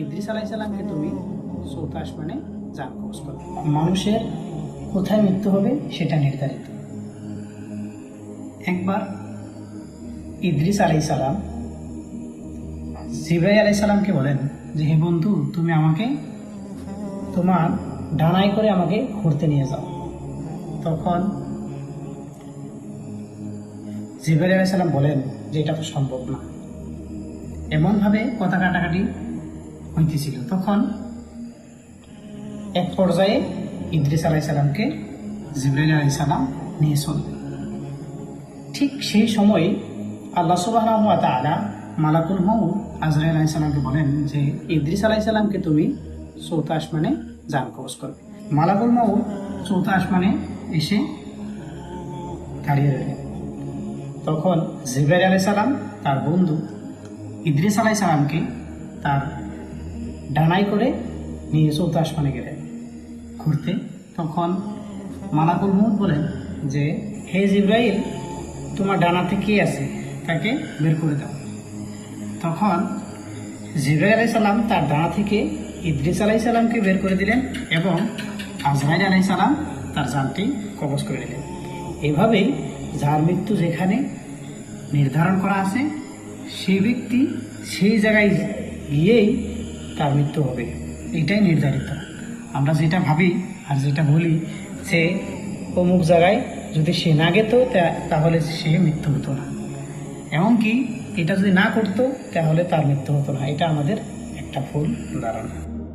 ইদ্রিস আলাইসাল্লামকে তুমি? চৌথ আসমানে যান কবজ করবে মানুষের কোথায় মৃত্যু হবে সেটা নির্ধারিত। একবার ইদ্রিস আলাই সালাম জিব্রাই আলাই সালামকে বলেন যে, হে বন্ধু, তুমি আমাকে তোমার ডানায় করে আমাকে ঘুরতে নিয়ে যাও। তখন জিব্রাইল আলাই সালাম বলেন যে, এটা তো সম্ভব না। এমনভাবে কথা কাটাকাটি হইতেছিল, তখন এক পর্যায়ে ইদ্রিস আলাইসাল্লামকে জিব্রাইল আলাইসাল্লাম নিয়ে চলবে ঠিক সেই সময় আল্লাহ সুবাহ তালা মালাকুল মৌ আজরাইল আলাইসাল্লামকে বলেন যে, ইদ্রিস আলাইসাল্লামকে তুমি চৌথ আসমানে যান কবজ করবে। মালাকুল মৌ চৌথা আসমানে এসে দাঁড়িয়ে রইলেন তখন জিব্রাইল আলাইসাল্লাম তার বন্ধু ইদ্রিস আলাইসাল্লামকে তার ডানাই করে নিয়ে চৌথা আসমানে গেলেন ঘুরতে তখন মালাকুল মৌত বলেন যে, হে জিব্রাইল, তোমার ডানাতে কে আছে? তাকে বের করে দাও। তখন জিব্রাইল আলাই সাল্লাম তার ডানা থেকে ইদ্রিস আলাই সাল্লামকে বের করে দিলেন এবং আজরাইল আলাই সাল্লাম তার জানটি কবজ করে দিলেন এভাবেই যার মৃত্যু যেখানে নির্ধারণ করা আছে, সেই ব্যক্তি সেই জায়গায় গিয়েই তার মৃত্যু হবে। এটাই নির্ধারিত। আমরা যেটা ভাবি আর যেটা বলি যে অমুক জায়গায় যদি সে না গেত তাহলে সে মৃত্যু হতো না। এমনকি এটা যদি না করতো, তাহলে তার মৃত্যু হতো না। এটা আমাদের একটা ভুল ধারণা।